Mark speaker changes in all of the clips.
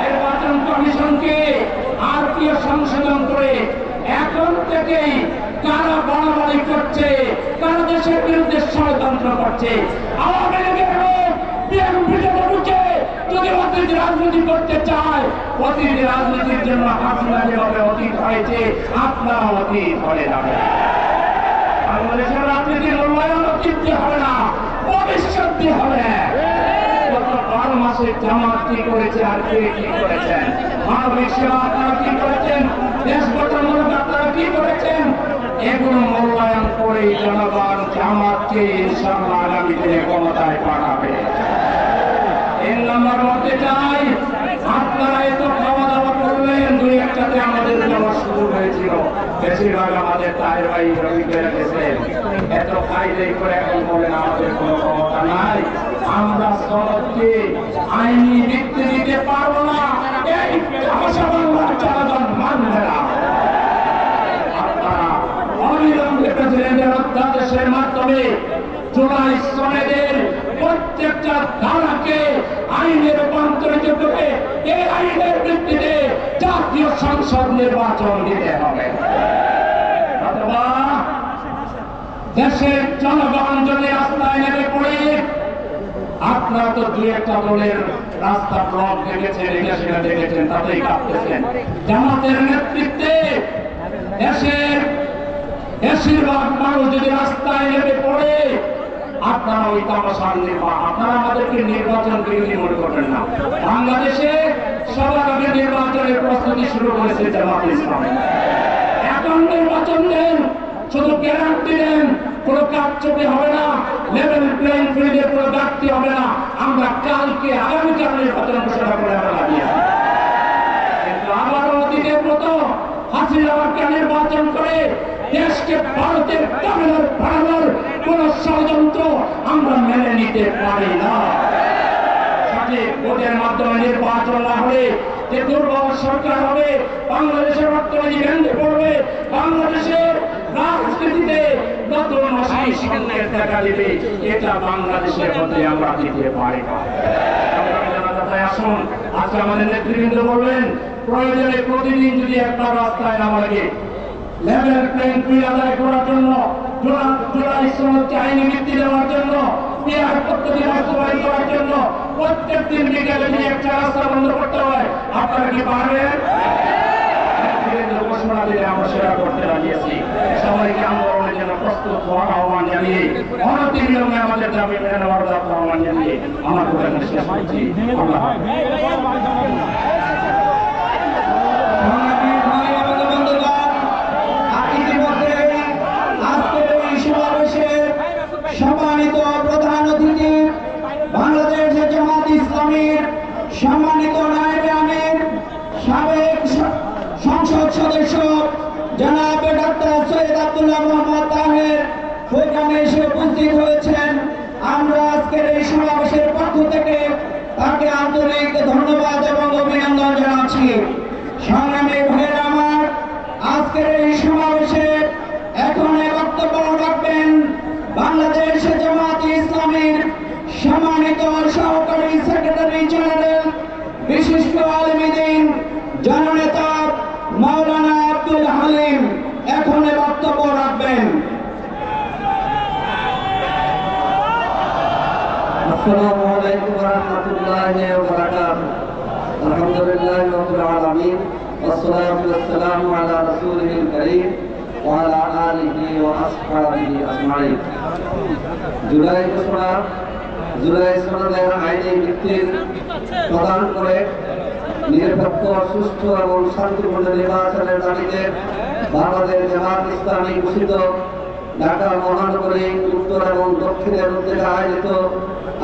Speaker 1: নির্বাচন কমিশনকে আরপিও সংশোধন করে এখন থেকেই কারা বাড়াবাড়ি করছে, কারা দেশের বিরুদ্ধে ষড়যন্ত্র করছে? আওয়ামী লীগের রাজনীতি করতে চায়, অতীত রাজনীতির জন্য হাসিনা যেভাবে হয়েছে আপনারা অতীত হবে না, ভবিষ্যৎ হবে। বারো মাসে জামাত কি করেছে আর কে কি করেছেন মানবিক সেবা আপনারা কি করেছেন? দেশ গঠনমূলক আপনারা কি করেছেন? এগুলো মূল্যায়ন করে জনগণ জামাতকে আগামী দিনে ক্ষমতায় পাঠাবে। তিন নম্বর মধ্যে চাই আপনারা এত খাওয়া দাওয়া করলেন, দুই একটাতে আমাদের যাওয়া শুরু হয়েছিল। বেশিরভাগ আমাদের তাই ভাই রবি এত খাইলেই করে এখন বলেন, আমাদের কোনো ক্ষমতা নাই। আমরা সড়ককে আইনি ভিত্তি দিতে পারব না। এই ভাষা বাংলার জনগণ মানবে না। অবিলম্বে প্রেসিডেন্টের অধ্যাদেশের মাধ্যমে জুলাই শ্রমিকদের প্রত্যেকটা ধারাকে আইনে রূপান্তরিত করে এই আইনের ভিত্তিতে জাতীয় সংসদ নির্বাচন দিতে হবে। জনগণ যদি রাস্তায় নেমে পড়ে আপনারা তো দুই একটা দলের রাস্তা ব্লক দেখেছেন, এটা সেটা দেখেছেন, তাতেই কাঁপতেছেন জামাতের নেতৃত্বে দেশের বেশিরভাগ মানুষ যদি রাস্তায় নেমে পড়ে, আপনারা ওই তামাশার নির্বাচন আপনারা আমাদেরকে নির্বাচন বিরোধী মনে করবেন না। বাংলাদেশে সবার আগে নির্বাচনের প্রস্তুতি শুরু করেছে জামাত ইসলাম। এখন নির্বাচন দেন, শুধু গ্যারান্টি দেন, কোনো কারচুপি হবে না লেভেল প্লেইং ফিল্ডে হবে না। আমরা কালকে আগামীকাল নির্বাচন ঘোষণা করে আমরা। কিন্তু আবারও অতীতের মতো হাসিনাকে নির্বাচন করে দেশকে ভারতের তামিলের বাড়ানোর কোন ষড়যন্ত্র আমরা মেনে নিতে পারি না। ভোটের মাধ্যমে নির্বাচন না হলে যে দুর্বল সরকার হবে, বাংলাদেশের অর্থনীতি ভেঙে পড়বে। বাংলাদেশের রাজনীতিতে নতুন অসীম সংকেত দেখা দিবে এটা বাংলাদেশের মধ্যে আমরা দিতে পারি না আসুন আজকে আমাদের নেতৃবৃন্দ বলবেন প্রয়োজনে প্রতিদিন যদি একটা রাস্তায় নামা লাগে লেভেল প্লেইং ফিল্ড আদায় করার জন্য জোড়া- আইনি ভিত্তি দেওয়ার জন্য পিয়ার পদ্ধতি বাস্তবায়ন করার জন্য প্রত্যেক দিন বিকেলে যদি একটা রাস্তা বন্ধ করতে হয়। আপনারা কি পারবেন? সেটা করতে রাজি আছি সবাইকে আন্দোলনের জন্য প্রস্তুত হওয়ার আহ্বান জানিয়ে বিলম্বে আমাদের দাবি আহ্বান জানিয়ে আমার কথা শেষ করছি আল্লাহ হাফেজ।
Speaker 2: সংগ্রামী ভাই এবং বন্ধুগণ, আর ইতিমধ্যেই আজকের এই সমাবেশে সম্মানিত প্রধান অতিথি বাংলাদেশ জামাত ইসলামীর সম্মানিত নায়েবে আমির সাবেক স- সংসদ সদস্য জনাব ডাক্তার সৈয়দ আব্দুল্লাহ মোহাম্মদ তাহের ওইখানে এসে উপস্থিত হয়েছেন। আমরা আজকের এই সমাবেশের পক্ষ থেকে তাকে আন্তরিক ধন্যবাদ এবং অভিনন্দন জানাচ্ছি। সংগ্রামী ভাইয়েরা আমার, আজকের এই সমাবেশে এখন এ বক্তব্য রাখবেন বাংলাদেশ জামাত ইসলামীর সম্মানিত সহকারী সেক্রেটারি জেনারেল বিশিষ্ট আলমীদিন জননেতা মাওলানা আব্দুল হালিম এখন এ বক্তব্য রাখবেন
Speaker 3: السلام عليكم ورحمة الله وبركاته الحمد لله رب العالمين والصلاة والسلام على رسوله الكريم وعلى آله وأصحابه أجمعين জুলাই ঘোষণা জুলাই সনদের আইনি ভিত্তির প্রদান করে নিরপেক্ষ সুষ্ঠু এবং শান্তিপূর্ণ নির্বাচনের দাবিতে বাংলাদেশ জামাত ইসলামী ঘোষিত ঢাকা মহানগরী উত্তর এবং দক্ষিণের উদ্যোগে আয়োজিত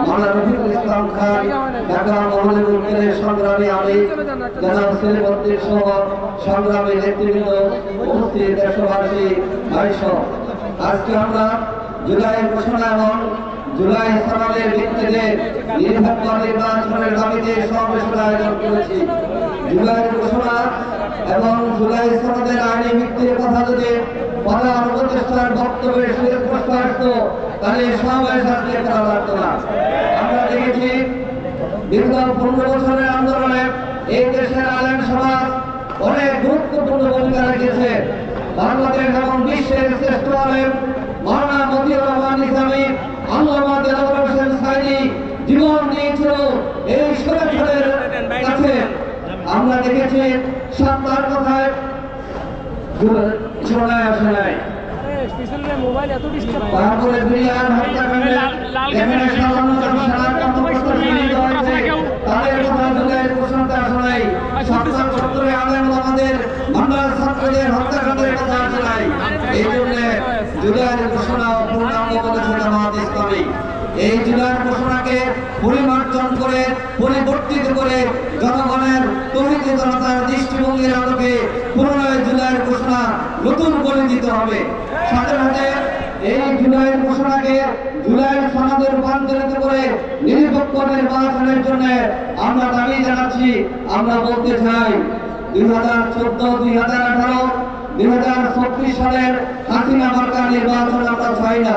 Speaker 3: মাওলানা রফিকুল ইসলাম খান ঢাকা মহানগর উত্তরের সংগ্রামী আমি জনাব সেলিমুদ্দিন সহ সংগ্রামী নেতৃবৃন্দ উপস্থিত দেশবাসী ভাইস আজকে আমরা জুলাইয়ের ঘোষণা এবং জুলাই সনদের ভিত্তিতে নির্ভক্ত নির্বাচনের দাবিতে সমাবেশের আয়োজন করেছি জুলাইয়ের ঘোষণা এবং জুলাই সনদের আইনি ভিত্তির কথা যদি প্রধান উপদেষ্টার বক্তব্যে সুস্পষ্ট তাহলে সমাবেশ আজকে করা লাগতো না। আমরা দেখেছি দীর্ঘ পনেরো বছরের আন্দোলনে এই দেশের আলেম সমাজ অনেক গুরুত্বপূর্ণ ভূমিকা রেখেছে। বাংলাদেশ এবং বিশ্বের শ্রেষ্ঠ আলেম মাওলানা মতিউর রহমান ইসলামী আল্লামা দেলাওয়ার সাইদি জীবন দিয়েছিল এই সুরক্ষাদের কাছে। আমরা দেখেছি সত্তার কথায় শোনায় আসে নাই
Speaker 4: মোবাইল এত ডিস্টার্ব
Speaker 3: তারপরে বিরিয়ার হত্যাকাণ্ডে যেখানে সাধারণ সারা কর্মকর্তা শহীদ হয়েছে তাদের কথা যুগের ঘোষণাতে আসে নাই সত্তর সত্তরে আলেম আমাদের বাংলার ছাত্রদের হত্যাকাণ্ডের কথা আসে নাই এই জন্য যুগের ঘোষণা পূর্ণাঙ্গ বলেছে জামাত ইসলামী এই জুলাইয়ের ঘোষণাকে পরিমার্জন করে, পরিবর্তিত করে জনগণের তহিত জনতার দৃষ্টিভঙ্গির আলোকে পুনরায় জুলাইয়ের ঘোষণা নতুন করে দিতে হবে। সাথে সাথে এই জুলাইয়ের ঘোষণাকে জুলাইয়ের সনদে রূপান্তরিত করে নিরপেক্ষ নির্বাচনের জন্য আমরা দাবি জানাচ্ছি। আমরা বলতে চাই, দুই হাজার চোদ্দ, দুই হাজার আঠারো, দুই হাজার চব্বিশ সালের হাসিনা মার্কা নির্বাচন আমরা চাই না।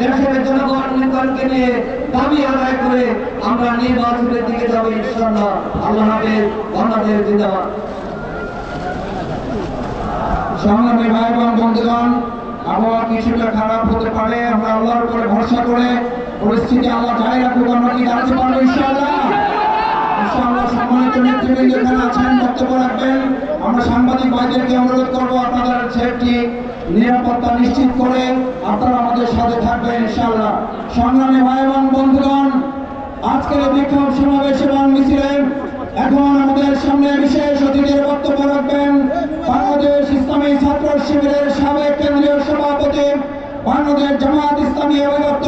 Speaker 3: দেশের জনগণ নিকটকে নিয়ে দাবি আদায় করে আমরা নির্বাচনের দিকে যাব ইনশাল্লাহ আল্লাহ হাফেজ, বাংলাদেশ জিন্দাবাদ।
Speaker 2: সংগ্রামী ভাই এবং বন্ধুগণ, আবহাওয়া কিছুটা খারাপ হতে পারে, আমরা আল্লাহর উপরে ভরসা করে পরিস্থিতি আল্লাহ জারি রাখুক, আমরা কি দাঁড়াতে পারব ইনশাআল্লাহ? ইনশাআল্লাহ সম্মানিত নেতৃবৃন্দ এখানে আছেন, বক্তব্য রাখবেন। আমরা সাংবাদিক ভাইদেরকে অনুরোধ করব আপনাদের সেফটি নিরাপত্তা নিশ্চিত করে আপনারা আমাদের সাথে থাকবেন ইনশাআল্লাহ। সংগ্রামী ভাইবান বন্ধুগণ, আজকের বিক্ষোভ সমাবেশ এবং এখন আমাদের সামনে বিশেষ অতিথির বক্তব্য রাখবেন বাংলাদেশ ইসলামী ছাত্র শিবিরের সাবেক কেন্দ্রীয় সভাপতি, বাংলাদেশ জামায়াত ইসলামী অভিভক্ত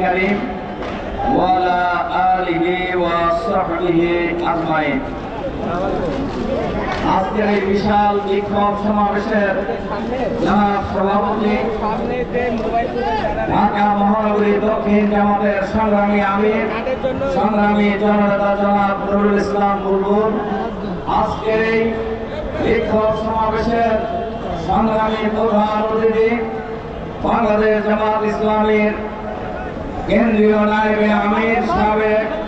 Speaker 1: الكريم وعلى آله وصحبه أجمعين আজকের এই বিশাল বিক্ষোভ সমাবেশের জনাব সভাপতি ঢাকা মহানগরী দক্ষিণ জামাতের সংগ্রামী আমির সংগ্রামী জননেতা জনাব নুরুল ইসলাম বুলবুল আজকের এই বিক্ষোভ সমাবেশের সংগ্রামী প্রধান অতিথি বাংলাদেশ জামাত ইসলামীর কেন্দ্রীয় নায়েবে আমির সাবেক